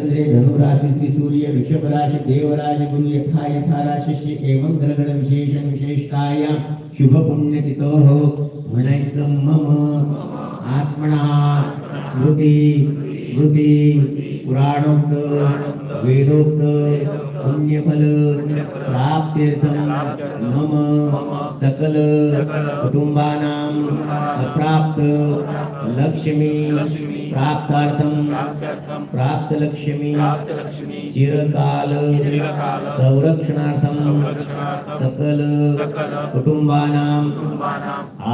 चंद्रे धनुराशि श्री सूर्य ऋषभ राशि देवराज गुरु यथा यथा राशिष्य एवं ग्रहण विशेष विशेषताय शुभ पुण्य तिथो म्हणायचं मम आत्मना स्मृती स्मृती पुराणोक्त वेदोक्त पुण्यफल प्राप्त्यर्थम मम सकल कुटुंबानां अप्राप्त लक्ष्मी, प्राप्तार्थं प्राप्त लक्ष्मी चिरकाल संरक्षणार्थं सकल कुटुंबानां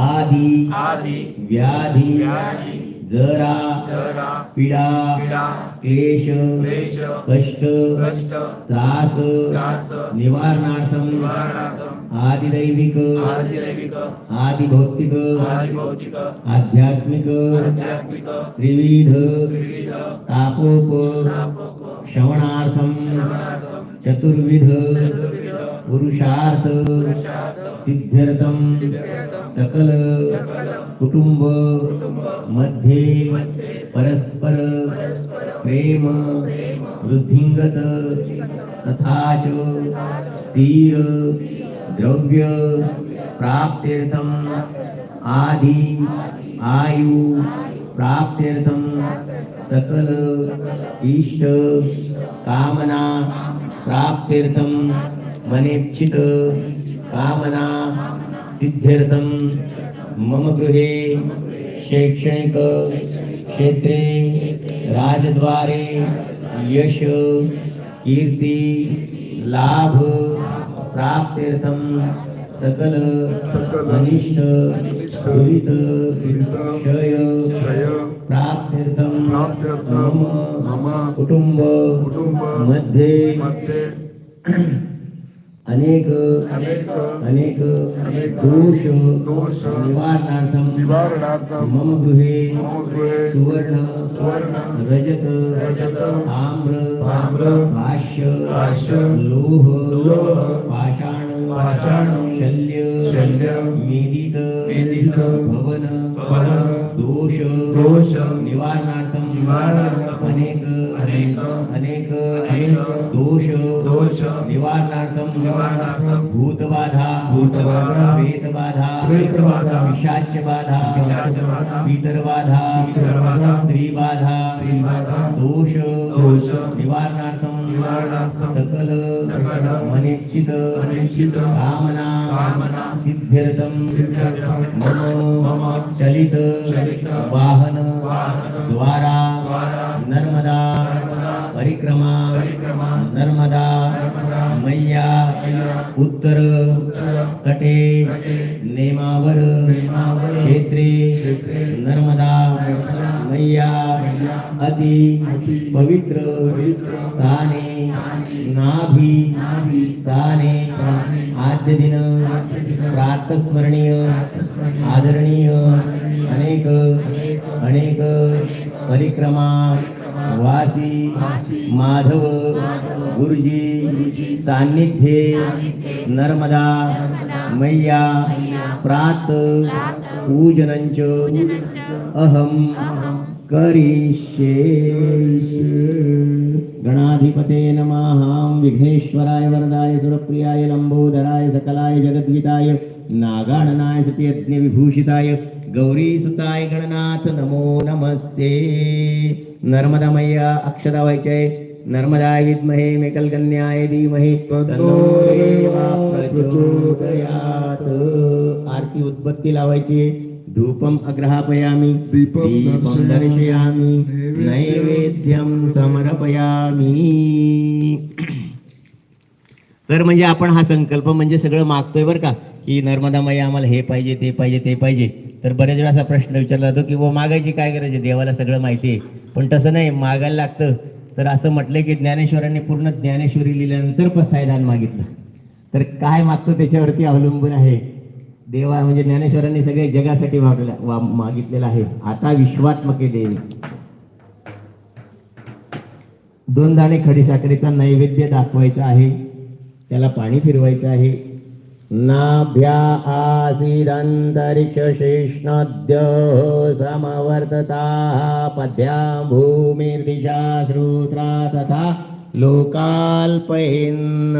आदि व्याधी जरा पीडा क्लेश कष्ट त्रास निवारणार्थं आदिदैविक आदिभौतिक आध्यात्मिक त्रिविध तापोप श्रवणार्थं चतुर्विध पुरुषार्थ सिद्ध्यर्थं सकल कुटुंब मध्ये परस्पर, प्रेम, वृद्धिंगत, तथा स्थिर, द्रव्य, प्राप्त्यर्थम, आदि, आयु, प्राप्त्यर्थम, सकल, इष्ट, कामना, प्राप्त्यर्थम मनेच्छित कामना, सिद्ध्यर्थम मम गृहे शैक्षणिक क्षेत्रे राजद्वारे यश कीर्ती लाभ प्राप्त्यर्थम सकल अनिष्ट दुरित क्षय प्राप्त्यर्थम मम मम कुटुंब कुटुंब मध्ये। मध्ये। अनेक अनेक दोष दोष निवारणार्थम निवारणार्थम मम गृहे मम गृहे सुवर्ण सुवर्ण रजत रजत ताम्र ताम्र भाष्य भाष्य लोह लोह पाषाण पाषाण शल्य शल्य मेदित मेदित भवन भवन दोष दोष निवारणार्थम निवारणार्थम अनेक अनेक अनेक अनेक दोष दोष निवारणार्थम निवारणार्थम भूतबाधा भूतबाधा प्रेतबाधा प्रेतबाधा पिशाच्यबाधा पिशाच्यबाधा पितरबाधा पितरबाधा स्त्रीबाधा स्त्रीबाधा दोष दोष निवारणार्थम निवारणार्थम सकल सकल मनिच्छित अनिश्चित कामना कामना सिद्ध्यर्थम सिद्ध्यर्थम मम मम चलित चलित वाहन वाहन द्वारा परिक्रमा परिक्रमा नर्मदा नर्मदा मैया उत्तर तटे नेमावर नेमावर क्षेत्रे क्षेत्रे नर्मदा नर्मदा मैया अति अति पवित्र पवित्र स्थाने स्थाने नाभी नाभी स्थाने स्थाने आद्य दिन आद्य दिन प्रातस्मरणीय प्रातस्मरणीय आदरणीय आदरणीय अनेक अनेक अनेक परिक्रमा वासी माधव गुरुजी सान्निध्ये नर्मदा मैया प्रात पूजनंच अहम करिष्ये। गणाधिपते नमः विघ्नेश्वराय वरदाय सुरप्रियाय लंबोदराय सकलाय जगद्गीताय नागाननाय सत्यज्ञ विभूषिताय गौरीसुताय गणनाथ नमो नमस्ते। नर्मदमय्या अक्षदा वैचय नर्मदाय विद्महे मेकलकन्याय धीमहे आरती उत्पत्ती लावायची धूपम अग्रहापयामी दीपम दर्शयामी नैवेद्यम समर्पयामी। तर म्हणजे आपण हा संकल्प म्हणजे सगळं मागतोय बरं का की नर्मदा मैया आम्हाला हे पाहिजे ते पाहिजे ते पाहिजे. तर बरेच वेळा असा प्रश्न विचारला जातो की व मागायची काय गरज आहे? देवाला सगळं माहिती आहे. पण तसं नाही मागायला लागतं. तर असं म्हटलं की ज्ञानेश्वरांनी पूर्ण ज्ञानेश्वरी लिहिल्यानंतर पसायदान मागितलं. तर काय मागतो त्याच्यावरती अवलंबून आहे? देवा म्हणजे ज्ञानेश्वरांनी सगळे जगासाठी मागल्या वा- मागितलेलं आहे. आता विश्वात्मके देवी. दोन दाणे खडीसाखरेचा नैवेद्य दाखवायचा आहे. त्याला पाणी फिरवायचं आहे. नाभ्या आसीदन्तरिक्षशेष्णद्य समवर्तताः पद्भ्यां भूमिर्दिशा श्रोत्रा तथा लोकाल्पहिन्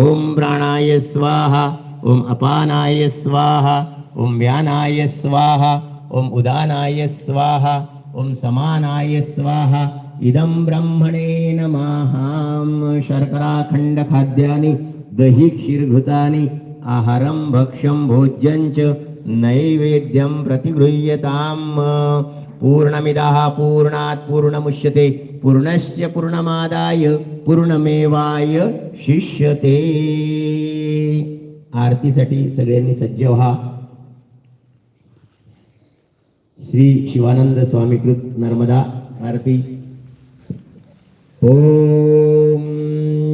ॐ प्राणाय स्वाहा ॐ अपानाय स्वाहा ॐ व्यानाय स्वाहा ॐ उदानाय स्वाहा ॐ समानाय स्वाहा। इदं ब्रह्मणे नमाहां शर्कराखण्डखाद्यानि दही क्षीरघृतानी आहारं भक्ष्यं भोज्यंच नैवेद्यम नैवेद्यं प्रतिगृह्यताम्। पूर्णमिदः पूर्णात् पूर्णमुष्यते पूर्णस्य पूर्णमादाय पूर्णमेवाय शिष्यते। आरतीसाठी सगळ्यांनी सज्ज व्हा। श्री शिवानंद स्वामीकृत नर्मदा आरती। ॐ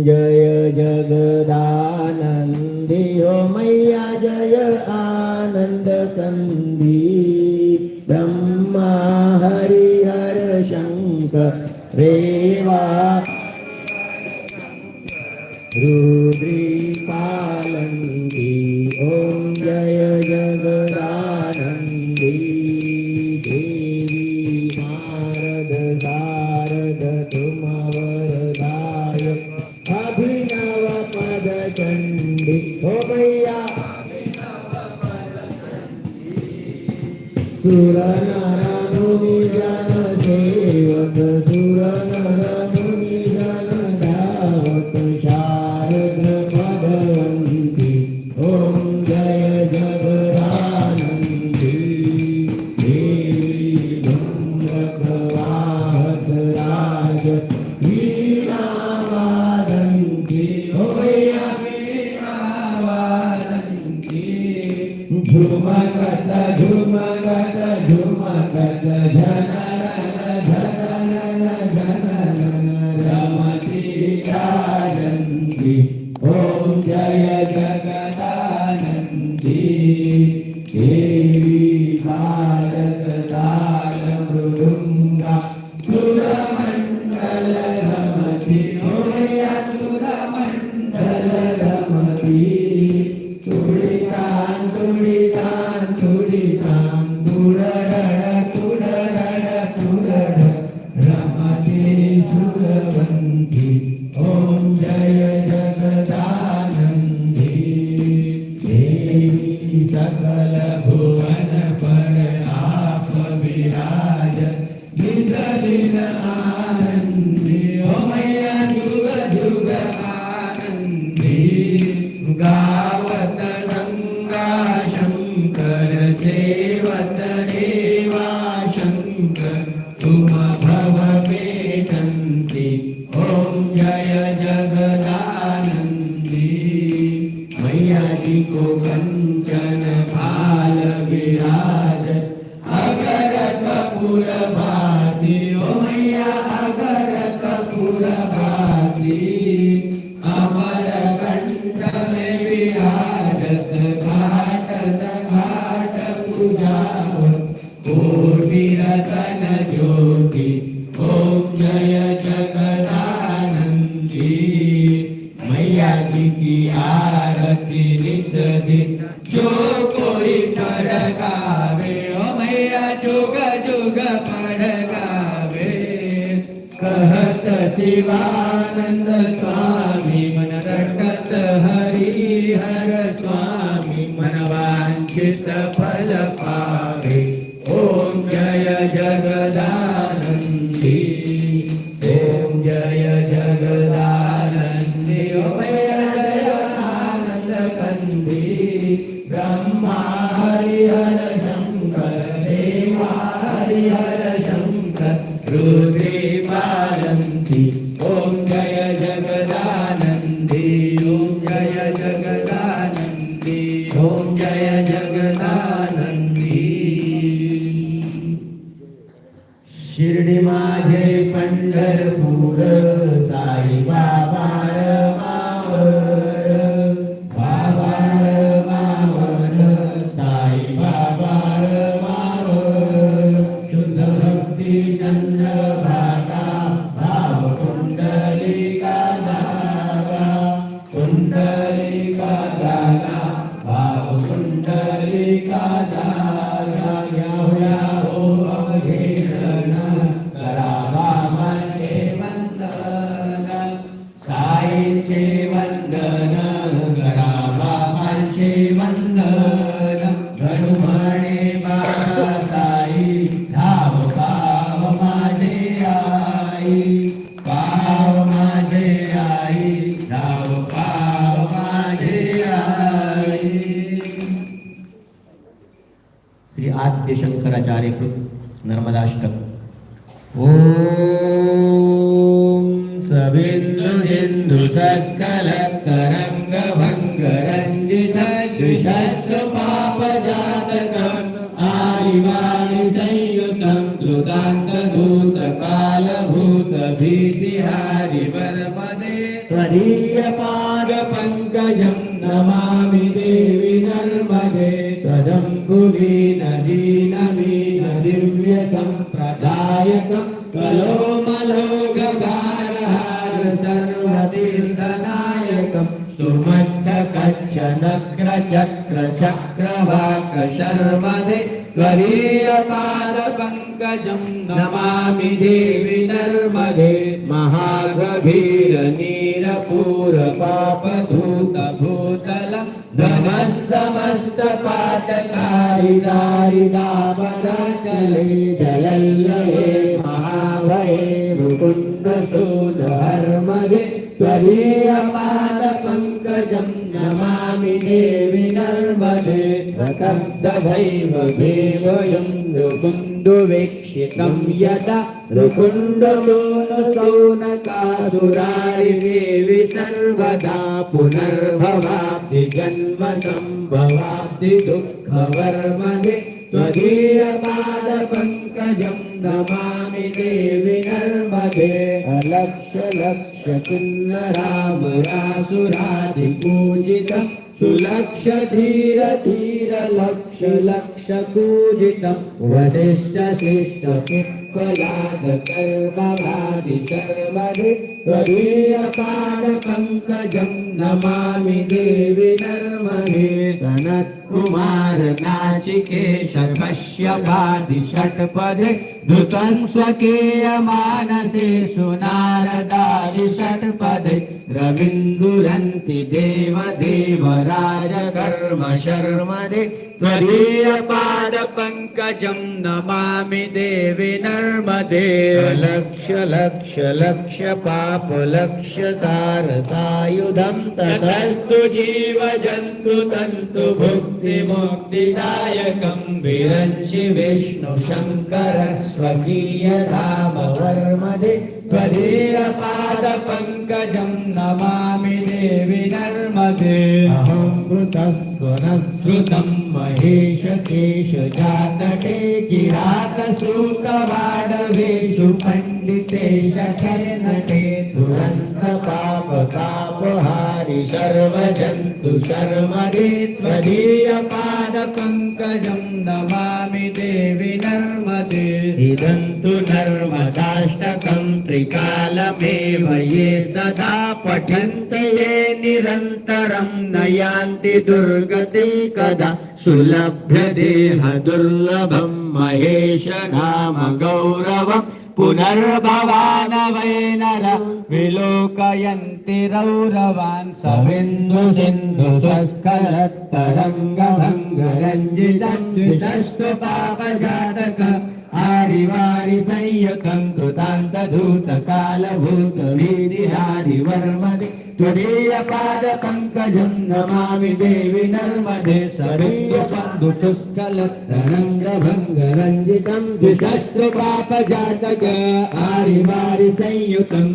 जय जगदानन्दी ओ मैया जय आनन्द कन्दी ब्रह्मा हरिहर शङ्कर रेवा रुद्री शारद तुमवरदाय अभिनव पदचण्डी हो भैया सुर Amen. આરતી નિષધિ જો કોઈ ફડકાવે ઓ મૈયા જોગ જોગ ફડકાવે કહત શિવાનંદ સ્વામી ॐ जय जगदानन्दी शिर्डी माझे पंढरपूर. त्वदङ्कुलीन दीनमीन दिव्य सम्प्रदायकं कलोमलोगकारहार सुमच्छ कच्छ नग्र चक्र चक्रवाक शर्मदे त्वरीयपादपङ्कजं नमामि देवि नर्मदे महागभीर దారి దాపదలే జయల్లయే మహాభయే ముకుంద సూద హర్మదే త్వరీయ పాద పంకజం నమామి దేవి నర్మదే రకంద భైవ భీవయం ముకుంద रुकुन्दुवेक्षितं यदा रुकुन्दलोनसौनकासुरारि देवि सर्वदा पुनर्भवाब्धि जन्म सम्भवाब्धि दुःखवर्मदे त्वदीयपादपङ्कजं नमामि देवि नर्मदे अलक्ष लक्ष पूजितम् वसिष्ठशिष्टपिप्पलादकल्पभादि सर्वधि त्वदीयपादपङ्कजं नमामि देवि नर्महे सनत्कुमार नाचिकेश कश्यपादि षट्पदे धृतं स्वकीयमानसे सुनारदादि षट्पदे रविन्दुरन्ति देवदेवराजकर्म शर्मदे त्वदीयपा त्वदीयपादपङ्कजं नमामि देवि नर्मदे। लक्ष लक्ष लक्ष पाप लक्ष सार सायुधं ततस्तु जीव जन्तु तन्तु भुक्ति मुक्तिदायकं विरञ्चि विष्णु शङ्कर स्वकीय धाम वर्मदे त्वदीयपादपङ्कजं नमामि देवि नर्मदे। अहङ्कृतस्वरस्वृतं महेशकेशजातके केश जानटे किरातशोकवाडवेषु पण्डितेश सर्वजन्तु सर्वरे त्वदीयपादपङ्कजं नमामि देवि नर्म इदं तु नर्मदाष्टकं त्रिकालमेव ये सदा पठन्ति ये निरन्तरं न यान्ति दुर्गतिं कदा सुलभ्य देह दुर्लभं महेश नाम गौरवम् पुनर्भवान वै नर विलोकयन्ति रौरवान् सविन्दु सिन्धु स्वस्खलत्तरङ्ग भङ्ग रञ्जितं द्विषस्तु पापजातक हारिवारि संयकं कृतान्तधूतकालभूतवीरिहारिवर्मदे त्वदीयपादपङ्कजं नमामि देवि नर्मदे सरीयपन्दुपुष्कलत्तरङ्गभङ्गरञ्जितं द्विशस्त्रपापजातक आरिवारि संयुतं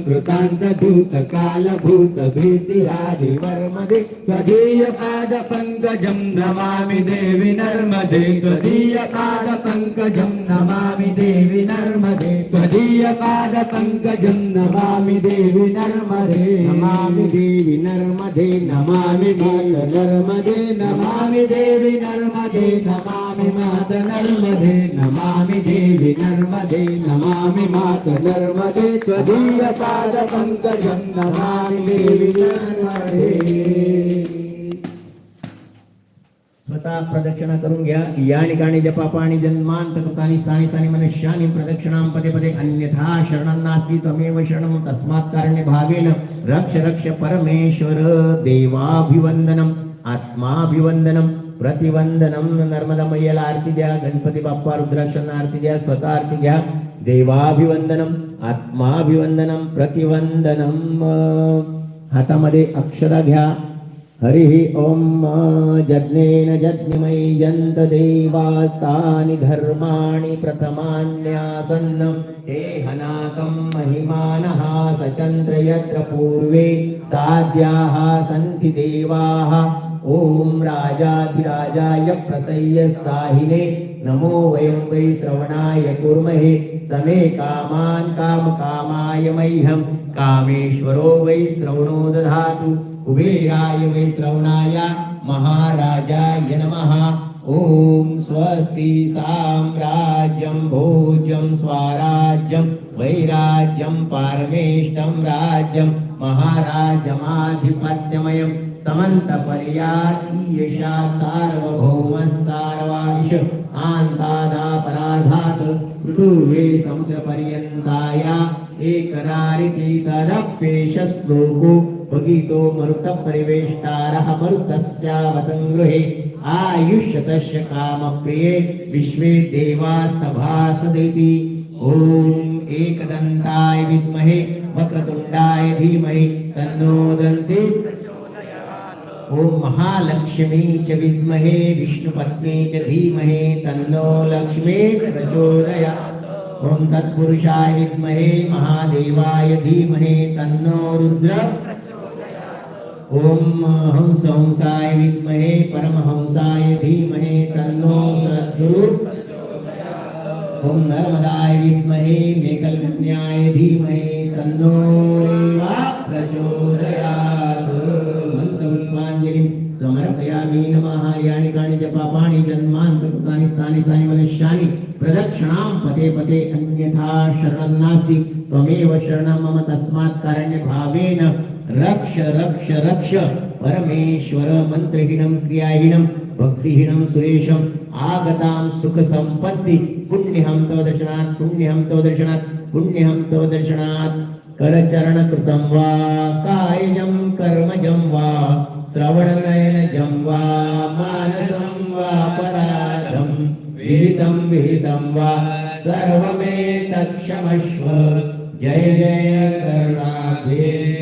वर्मदे त्वदीयपादपङ्कजं नमामि देवि नर्मदे त्वदीयपादपङ्कजं नमामि देवि नर्मदे त्वदीयपादपङ्कजं नमामि देवि नर्मदे नमामि దేవి నర్మదే నమామి మాత నర్మదే నమామి దేవి నర్మదే నమామి మాత నర్మదే నమామి దేవి నర్మదే నమామి మాత నర్మదే త్వదీయ పాద పంకజం నమామి దేవి నర్మదే. प्रदक्षिणा करून घ्या. या ठिकाणी जपाप आणि जन्मांत कृतानी स्थानी स्थानी मनुष्यानि प्रदक्षिणां पदे पदे अन्यथा शरणं नास्ति त्वमेव शरणं तस्मात् कारणे भावेन रक्ष रक्ष परमेश्वर देवाभिवंदनम आत्माभिवंदनम प्रतिवंदनम नर्मदा मैयाला आरती द्या गणपती बाप्पा रुद्राक्षांना आरती द्या स्वतः आरती घ्या. देवाभिवंदनम आत्माभिवंदनम प्रतिवंदनम हातामध्ये अक्षरा घ्या. हरिः ॐ जज्ञेन जज्ञमय्यन्त देवास्तानि धर्माणि प्रथमान्यासन् ते हनाकं महिमानः सचन्द्र यत्र पूर्वे साध्याः सन्ति देवाः। ॐ राजाधिराजाय प्रसय्य साहिने नमो वयं वै श्रवणाय कुर्महे समे कामान् कामकामाय मह्यं। कामेश्वरो वै श्रवणो दधातु कुबेराय वै श्रवणाय महाराजाय नमः। ॐ स्वस्ति साम्राज्यं, भोज्यं, स्वराज्यं, वैराज्यं, पारमेष्टं राज्यं, महाराजमाधिपत्यमयं समन्तपर्यायीयशात् सार्वभौमः सार्वांश आन्तादापराधात् एकरारितीतदप्येष श्लोको भगितो मरुतपरिवेष्टारः मरुतस्यावसङ्गृहे। आयुष्यतस्य कामप्रिये विश्वे देवा सभासदिति ॐ एकदन्ताय विद्महे, वक्रतुण्डाय धीमहि, तन्नो दन्ति। ॐ महालक्ष्मी च विद्महे, विष्णुपत्नी च धीमहि, तन्नो लक्ष्मी प्रचोदयात् ॐ तत्पुरुषाय विद्महे, महादेवाय धीमहि, तन्नो रुद्र। ॐ हंसहंसाय विद्महे परमहंसाय धीमहि तन्नो सद्गुरु। ॐ नर्मदाय विद्महे मेघल्मन्याय धीमहि तन्नो रेवा प्रचोदयात्। मन्त्रपुष्पाञ्जलिं समर्पयामि नमः। यानि कानि च जन्मान्तकृतानि स्थानि प्रदक्षिणां पदे पदे अन्यथा शरणं नास्ति। त्वमेव शरणं मम तस्मात् कारण्यभावेन रक्ष रक्ष रक्ष। परमेश्वर मन्त्रहीनं, क्रियाहीनं, भक्तिहीनं सुरेशम्। आगतां सुखसम्पत्ति। पुण्यहं तव दर्शनात् पुण्यहं तव दर्शनात् पुण्यहं तव दर्शनात् करचरणकृतं वा, कायजं कर्मजं वा, श्रवणनयनजं वा, मानसं वा पराधं विहितं विहितं वा। सर्वमेतत्क्षमस्व जय जय करुणाब्धे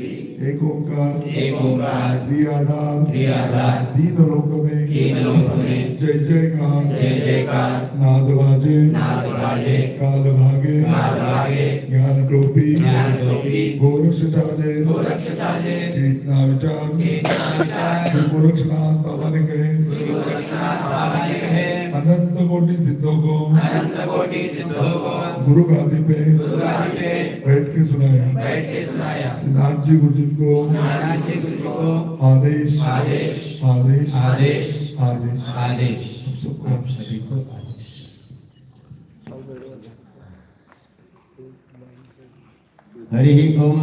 एक ओंकार एक ओंकार क्रियाधार क्रियाधार तीन लोक में तीन लोक में जय जयकार जय जयकार। नाद बाजे नाद बाजे काल भागे काल भागे ज्ञान रूपी ज्ञान रूपी गोरक्ष चाले गोरक्ष चाले चेतना विचार चेतना विचार। गोरक्ष गोरक्षनाथ बाबा ने कहे अनंत कोटि सिद्धों को अनंत कोटि सिद्धों को गुरु गादी पे गुरुवार पे बैठ के सुनाया। बैठ के सुनाया। नाथ जी गुरु जी को महाराज जी गुरु जी को आदेश। आदेश। आदेश। आदेश। आदेश। आदेश सबको आप सभी को हरि ओम।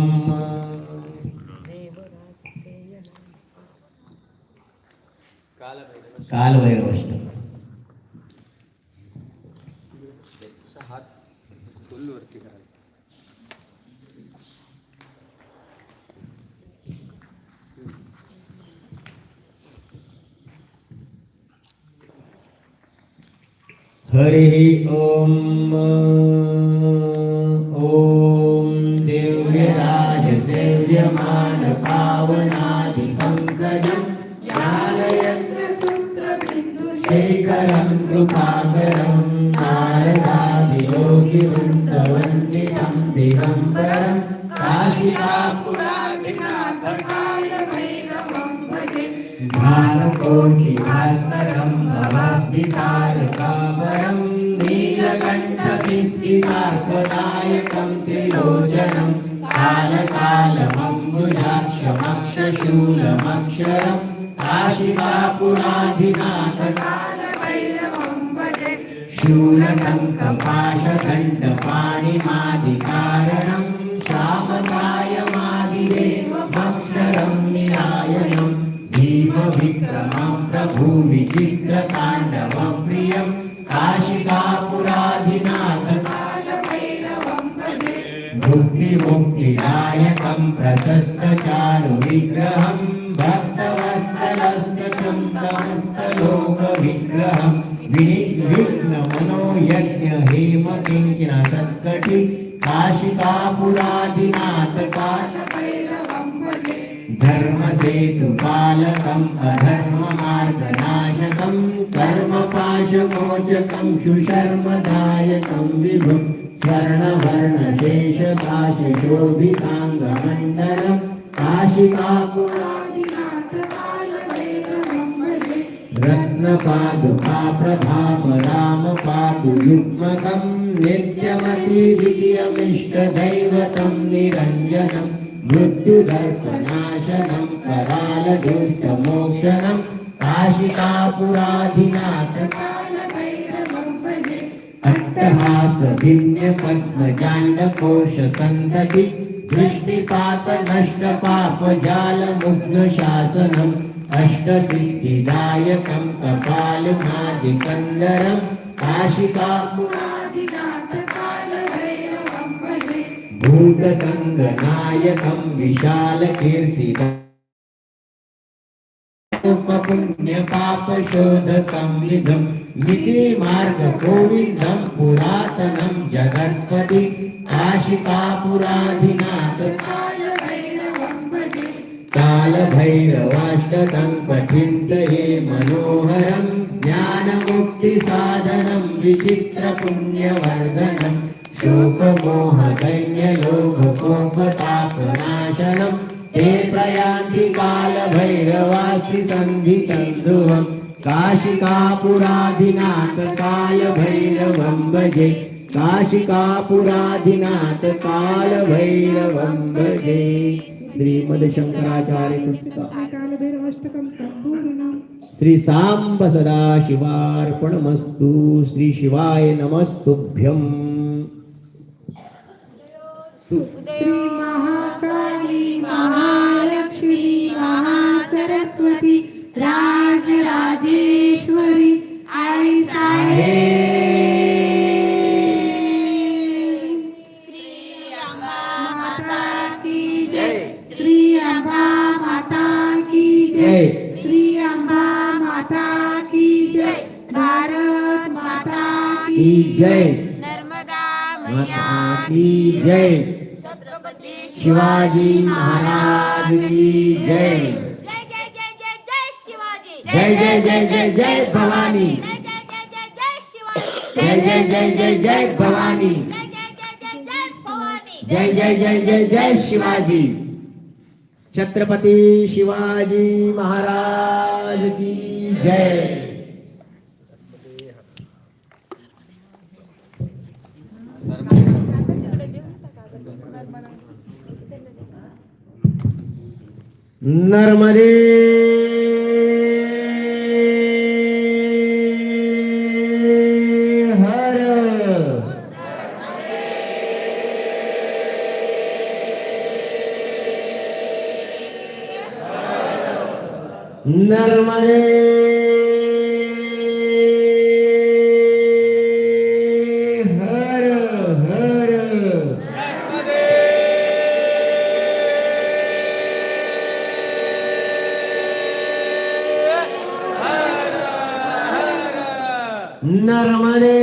काल भैरवष्टक हरिः ॐ ॐ दिव्यराजसेव्यमान पावनादिपङ्कजं ज्ञानयन्त्रसूत्रबिन्दुशेखरं कृपाकरं नारदादियोगिवृन्दवन्दितं दिगम्बरं ध्यानकोटिभास्करं भवाब्धितारकापरं नीलकण्ठभिस्थितार्कदायकं त्रिलोचनं कालकालमम्बुजाक्षमक्षशूलमक्षरं काशिकापुराधिनाथ भुक्तिमुक्तिदाय प्रशस्तचारु विग्रहं इष्टदैवतं निरञ्जनं मृत्युदर्पनाशनं करालदुष्टमोक्षणं काशिकापुराधिनाथकालभैरवं भजे। अट्टहासभिन्नपद्मजाण्डकोशसन्तति दृष्टिपातनष्टपापजालमुग्धशासनम् अष्टसिद्धिदायकं कपालभादिकन्दरं काशिकापुराधिनाथ भूतसङ्गनायकं विशालकीर्तिदा। पुण्यपापशोधकं विधं मितिमार्ग पुरातनं जगत्पति काशिकापुराधिनाथ कालभैरवाष्टकं पठिन्तये मनोहरं ज्ञानमुक्तिसाधनं शोक मोह दैन्य लोभ कोप ताप नाशनम ते प्रयांति काल भैरवासि संधि चंद्रुहम काशिकापुराधिनाथ काल भैरवं भजे। काशिकापुराधिनाथ काल भैरवं भजे। श्रीमद शंकराचार्य पुस्तक श्री सांब सदा शिवार्पणमस्तु श्री शिवाय नमस्तुभ्यम। श्री महाकाली महालक्ष्मी महासरस्वती राजराजेश्वरी आई साहेब। श्री अम्बा माता की जय। श्री अम्बा माता की जय। श्री अम्बा माता की जय। भारत माता की की जय। नर्मदा माता की जय। शिवाजी महाराज की जय जय जय जय जय जय शिवाजी जय जय जय जय जय भवानी जय जय जय जय जय शिवाजी जय जय जय जय जय भवानी जय जय जय जय जय भवानी जय जय जय जय जय शिवाजी छत्रपति शिवाजी महाराज की जय नर्मदे नर्मदे